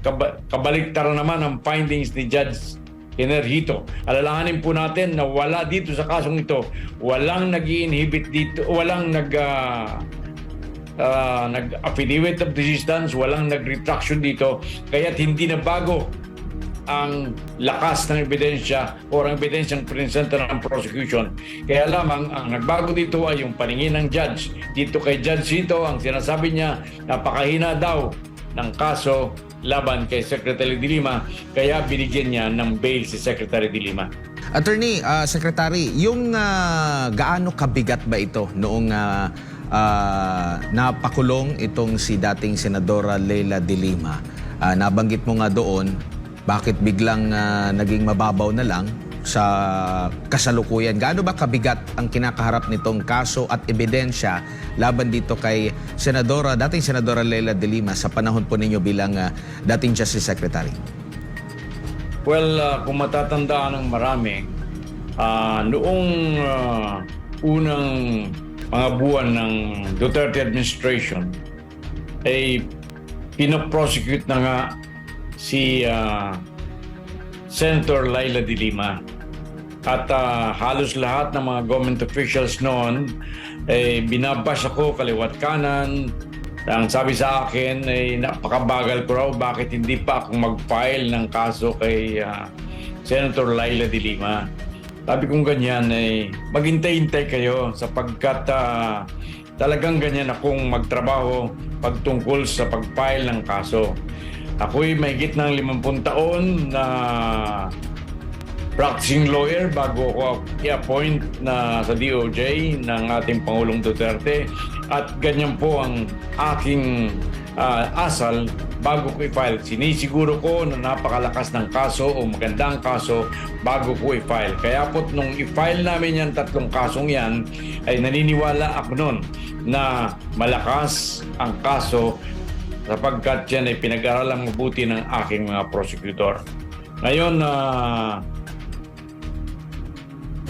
kaba- kabaliktaran naman ang findings ni Judge Enerhito. Alalahanin po natin na wala dito sa kasong ito, walang nag inhibit dito, walang nag ah, ah, nag-affidavit of desistance, walang nag-retraction dito, kaya't hindi na bago ang lakas ng ebidensya o ang ebidensyang presenta ng prosecution. Kaya lamang ang nagbago dito ay yung paningin ng judge. Dito kay Judge Sito, ang sinasabi niya, napakahina daw ng kaso laban kay Secretary de Lima, kaya binigyan niya ng bail si Secretary de Lima. Attorney, ah, Secretary, yung ah, gaano kabigat ba ito noong ah, ah, napakulong itong si dating Senadora Leila de Lima? Ah, nabanggit mo nga doon, bakit biglang ah, naging mababaw na lang sa kasalukuyan? Gaano ba kabigat ang kinakaharap nitong kaso at ebidensya laban dito kay Senadora, dating Senadora Leila de Lima sa panahon po ninyo bilang ah, dating Justice Secretary? Well, ah, kung matatandaan ng marami, ah, noong ah, unang mga buwan ng Duterte administration, ay pinoprosecute na nga si ah, Senator Laila de Lima. At ah, halos lahat ng mga government officials noon, eh, binabash ako kaliwat kanan, ang sabi sa akin ay napakabagal ko raw bakit hindi pa ako mag-file ng kaso kay ah, Senator Laila de Lima. Sabi kong ganyan ay maghintay-hintay kayo sapagkat ah, talagang ganyan akong magtrabaho pagtungkol sa pag-file ng kaso. Ako'y mahigit ng 50 taon na practicing lawyer bago ako i-appoint na sa DOJ ng ating Pangulong Duterte at ganyan po ang aking ah, asal bago ko i-file. Sinisiguro ko na napakalakas ng kaso o magandang kaso bago ko i-file. Kaya po nung i-file namin yan tatlong kasong yan ay naniniwala ako nun na malakas ang kaso sapagkat yan ay pinag-aralang mabuti ng aking mga prosecutor. Ngayon, na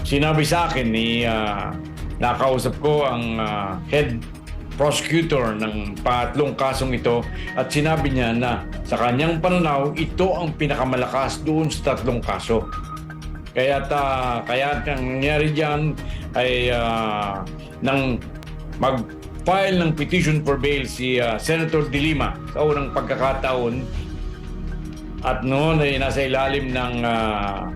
sinabi sa akin ni ah, nakausap ko ang ah, head prosecutor ng patlong kasong ito at sinabi niya na sa kanyang pananaw ito ang pinakamalakas doon sa tatlong kaso. Kaya ta kaya ang nangyari diyan ay ah, nang mag-file ng petition for bail si ah, Senator De Lima sa unang pagkakataon at noon ay nasa ilalim ng ah,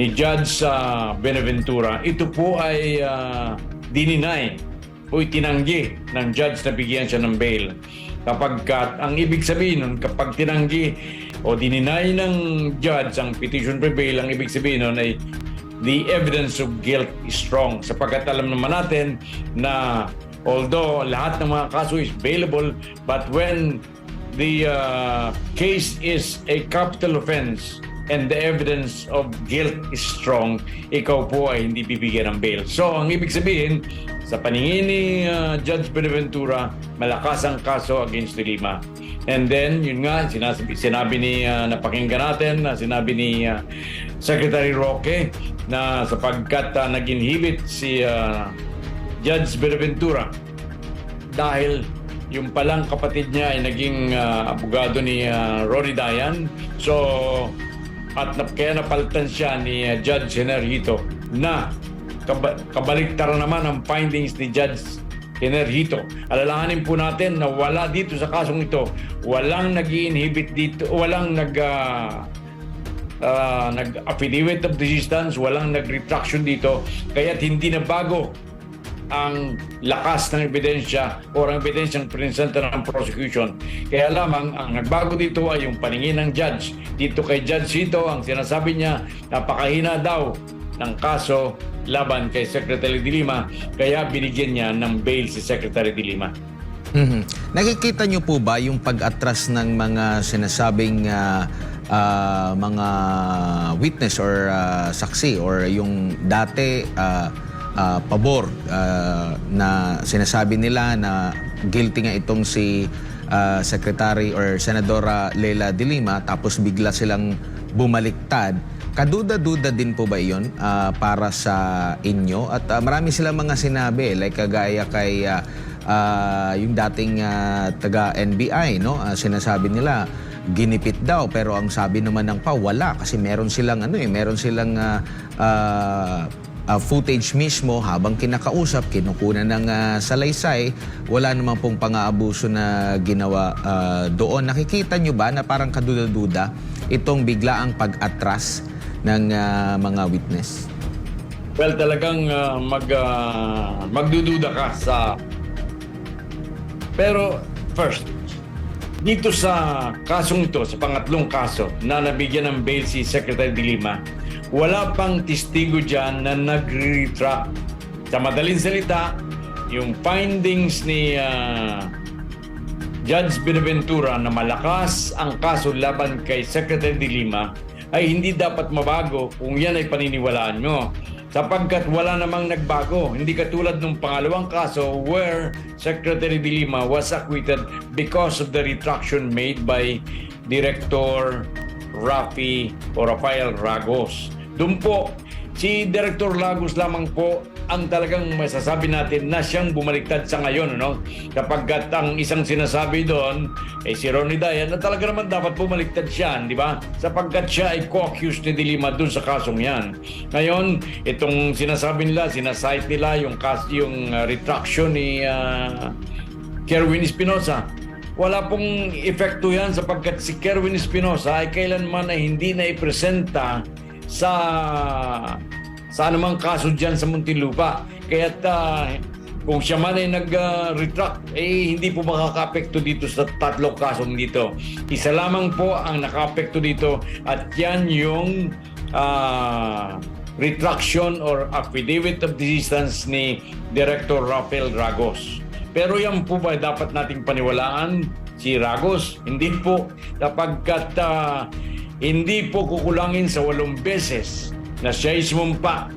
ni Judge sa Benaventura. Ito po ay uh, dininay o itinanggi ng judge na bigyan siya ng bail. Kapag ka- ang ibig sabihin nun, kapag tinanggi o dininay ng judge ang petition for bail, ang ibig sabihin nun ay the evidence of guilt is strong. Sapagkat alam naman natin na although lahat ng mga kaso is bailable, but when the uh, case is a capital offense and the evidence of guilt is strong, ikaw po ay hindi bibigyan ng bail. So, ang ibig sabihin, sa paningin ni uh, Judge Benaventura, malakas ang kaso against Lima. And then, yun nga, sinasabi, sinabi ni, uh, napakinggan natin, na sinabi ni uh, Secretary Roque na sapagkat uh, nag-inhibit si uh, Judge Benaventura dahil yung palang kapatid niya ay naging ah, abogado ni ah, Rory Dayan. So, at na, kaya napalitan siya ni ah, Judge Enerhito na kaba, kabaliktaran naman ang findings ni Judge Enerhito. Alalahanin po natin na wala dito sa kasong ito, walang nag inhibit dito, walang nag ah, ah, nag-affidavit of desistance, walang nag-retraction dito, kaya't hindi na bago ang lakas ng ebidensya o ang ebidensyang presenta ng prosecution. Kaya lamang ang nagbago dito ay yung paningin ng judge. Dito kay Judge Sito, ang sinasabi niya, napakahina daw ng kaso laban kay Secretary de Lima, kaya binigyan niya ng bail si Secretary de Lima. Mhm. Nakikita niyo po ba yung pag-atras ng mga sinasabing ah, ah, mga witness or ah, saksi or yung dati ah, ah, pabor ah, na sinasabi nila na guilty nga itong si ah, Secretary or Senadora Leila de Lima tapos bigla silang bumaliktad. Kaduda-duda din po ba iyon ah, para sa inyo? At ah, marami silang mga sinabi like kagaya kay ah, ah, yung dating ah, taga NBI no Ah, sinasabi nila ginipit daw pero ang sabi naman ng PAW wala kasi meron silang ano eh meron silang ah, ah, ah, footage mismo habang kinakausap kinukunan ng ah, salaysay wala naman pong pang-aabuso na ginawa ah, doon. Nakikita nyo ba na parang kaduda-duda itong biglaang pag-atras ng ah, mga witness? Well, talagang ah, mag, ah, magdududa ka sa... Pero, first, dito sa kasong ito, sa pangatlong kaso na nabigyan ng bail si Secretary de Lima, wala pang testigo dyan na nag-retract. Sa madaling salita, yung findings ni ah, Judge Benaventura na malakas ang kaso laban kay Secretary de Lima ay hindi dapat mabago kung yan ay paniniwalaan nyo. Sapagkat wala namang nagbago. Hindi katulad ng pangalawang kaso where Secretary de Lima was acquitted because of the retraction made by Director Rafi o Rafael Ragos. Doon po, si Director Lagos lamang po ang talagang masasabi natin na siyang bumaliktad sa ngayon. Ano? Kapag kat ang isang sinasabi doon, eh, si Ronnie Dayan, na talaga naman dapat bumaliktad siya, di ba? Sapagkat siya ay co-accused ni Dilima doon sa kasong yan. Ngayon, itong sinasabi nila, sinasite nila yung, kas, yung uh, retraction ni uh, Kerwin Espinosa. Wala pong epekto yan sapagkat si Kerwin Espinosa ay kailanman ay hindi na ipresenta sa sa anumang kaso dyan sa Muntinlupa. Kaya kung siya man ay nag-retract, eh hindi po makaka-apekto dito sa tatlong kasong dito. Isa lamang po ang naka-apekto dito at yan yung ah, retraction or affidavit of desistance ni Director Rafael Ragos. Pero yan po ba dapat nating paniwalaan si Ragos? Hindi po. Kapagkat ah, hindi po kukulangin sa walong beses na siya'y sumumpa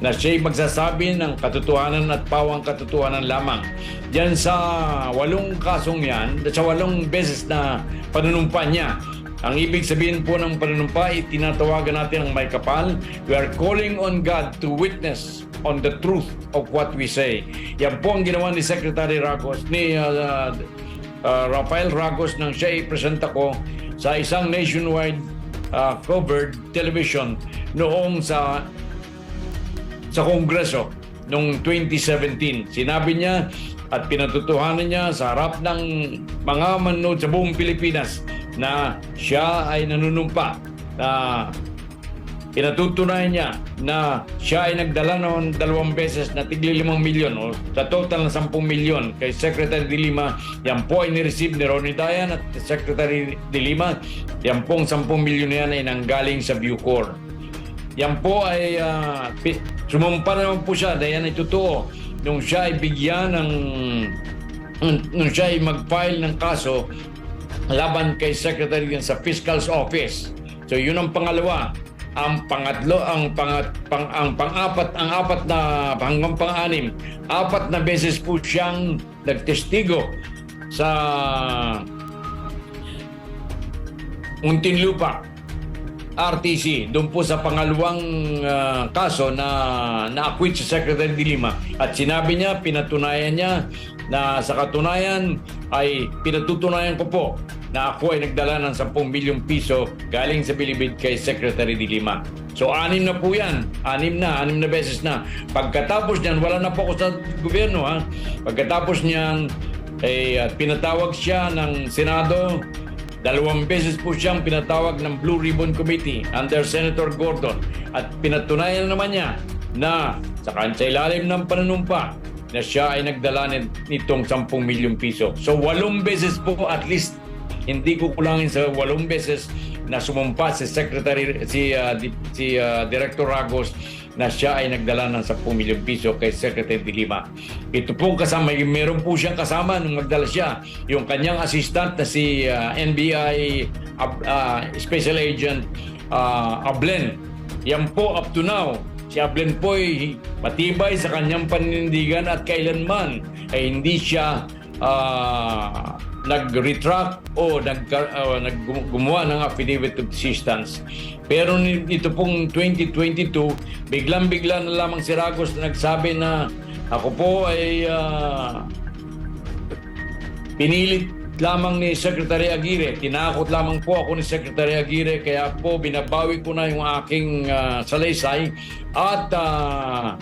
na siya'y magsasabi ng katotohanan at pawang katotohanan lamang. Diyan sa walong kasong yan, sa walong beses na panunumpa niya, ang ibig sabihin po ng panunumpa, itinatawagan natin ang may kapal. We are calling on God to witness on the truth of what we say. Yan po ang ginawa ni Secretary Ragos, ni uh, uh, Rafael Ragos nang siya ipresenta ko sa isang nationwide uh, covered television noong sa sa Kongreso noong 2017. Sinabi niya at pinatutuhanan niya sa harap ng mga manood sa buong Pilipinas na siya ay nanunumpa na pinatutunayan niya na siya ay nagdala noon dalawang beses na tigli limang milyon o sa total ng 10 milyon kay Secretary de Lima. Yan po ay nireceive ni Ronnie Dayan at Secretary de Lima. Yan pong 10 milyon na yan ay nanggaling sa Bucor. Yan po ay uh, sumumpa naman po siya dahil yan ay totoo. Nung siya ay bigyan ng nung siya ay mag-file ng kaso laban kay Secretary sa Fiscal's Office. So yun ang pangalawa. Ang pangatlo, ang pangat, pang, ang pang-apat, ang apat na hanggang pang-anim, apat na beses po siyang nagtestigo sa Muntinlupa RTC doon po sa pangalawang ah, kaso na na-acquit si Secretary de Lima. At sinabi niya, pinatunayan niya na sa katunayan ay pinatutunayan ko po na ako ay nagdala ng 10 milyong piso galing sa Bilibid kay Secretary de Lima. So anim na po yan. Anim na, anim na beses na. Pagkatapos niyan, wala na po ako sa gobyerno ha. Pagkatapos niyan, eh, at pinatawag siya ng Senado Dalawang beses po siyang pinatawag ng Blue Ribbon Committee under Senator Gordon at pinatunayan naman niya na sa kansa ilalim ng panunumpa na siya ay nagdala nitong 10 milyong piso. So walong beses po at least hindi kukulangin sa walong beses na sumumpa si Secretary si uh, di, si uh, Director Ragos na siya ay nagdala ng 10 milyong piso kay Secretary de Lima. Ito pong kasama, meron po siyang kasama nung magdala siya, yung kanyang assistant na si uh, NBI uh, uh, Special Agent uh, Ablen. Yan po up to now, si Ablen po ay matibay sa kanyang paninindigan at kailanman ay hindi siya uh, nag-retract o nag, uh, nag gumawa ng affidavit of desistance. Pero nito pong 2022, biglang-bigla na lamang si Ragos na nagsabi na ako po ay uh, pinilit lamang ni Secretary Aguirre. Tinakot lamang po ako ni Secretary Aguirre kaya po binabawi ko na yung aking ah, salaysay at ah,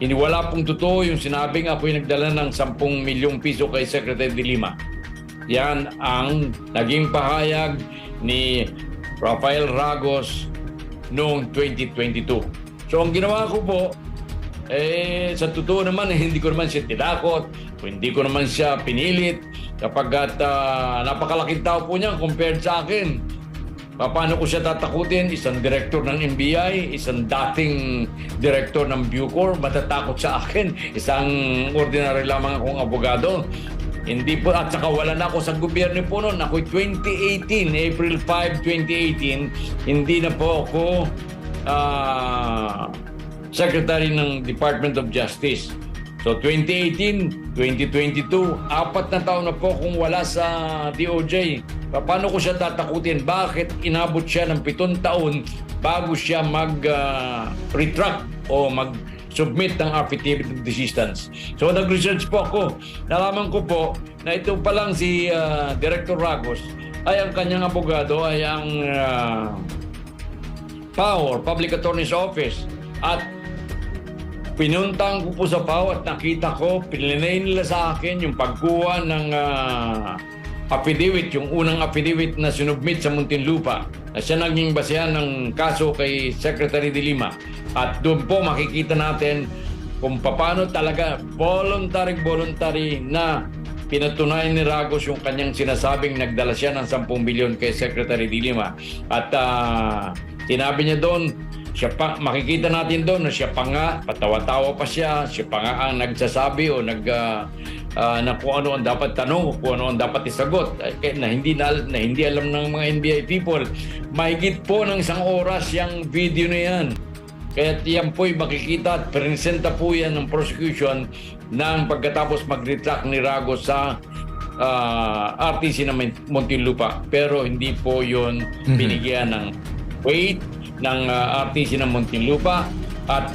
iniwala pong totoo yung sinabing ako'y nagdala ng 10 milyong piso kay Secretary de Lima. Yan ang naging pahayag ni Rafael Ragos noong 2022. So ang ginawa ko po, eh, sa totoo naman, hindi ko naman siya tinakot, hindi ko naman siya pinilit, kapag at, ah, napakalaking tao po niya compared sa akin. Paano ko siya tatakutin? Isang director ng NBI, isang dating director ng Bucor, matatakot sa akin. Isang ordinary lamang akong abogado. Hindi po, at saka wala na ako sa gobyerno po noon. Ako'y 2018, April 5, 2018, hindi na po ako ah, Secretary ng Department of Justice. So 2018, 2022, apat na taon na po kung wala sa DOJ. Paano ko siya tatakutin? Bakit inabot siya ng pitong taon bago siya mag-retract o mag-submit ng affidavit of desistance? So nag-research po ako. Nalaman ko po na ito pa lang si ah, Director Ragos ay ang kanyang abogado ay ang ah, PAO or Public Attorney's Office at pinuntahan ko po sa PAO at nakita ko, pilinay nila sa akin yung pagkuha ng ah, affidavit, yung unang affidavit na sinubmit sa Muntinlupa na siya naging basehan ng kaso kay Secretary de Lima. At doon po makikita natin kung paano talaga voluntary-voluntary na pinatunayan ni Ragos yung kanyang sinasabing nagdala siya ng 10 bilyon kay Secretary de Lima. At sinabi niya doon, siya pa, makikita natin doon na siya pa nga, patawa-tawa pa siya, siya pa nga ang nagsasabi o nag, ah, ah, na kung ano ang dapat tanong kung ano ang dapat isagot kaya na hindi na, na hindi alam ng mga NBI people. Mahigit po ng isang oras yung video na yan. Kaya yan po'y makikita at presenta po yan ng prosecution nang pagkatapos mag-retract ni Ragos sa ah, RTC ng Muntinlupa. Pero hindi po yon binigyan ng weight ng ah, RTC ng Muntinlupa at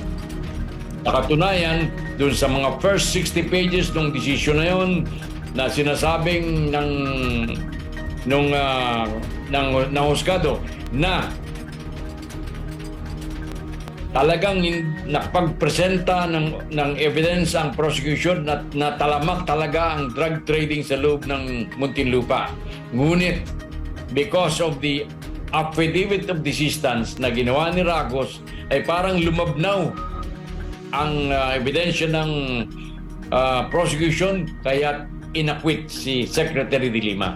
nakatunayan dun sa mga first 60 pages ng decision na yon na sinasabing ng nung ah, ng, ng husgado na talagang nakapagpresenta ng, ng evidence ang prosecution na, na talamak talaga ang drug trading sa loob ng Muntinlupa. Ngunit because of the affidavit of desistance na ginawa ni Ragos ay parang lumabnaw ang uh, ebidensya ng uh, prosecution kaya inakwit si Secretary de Lima.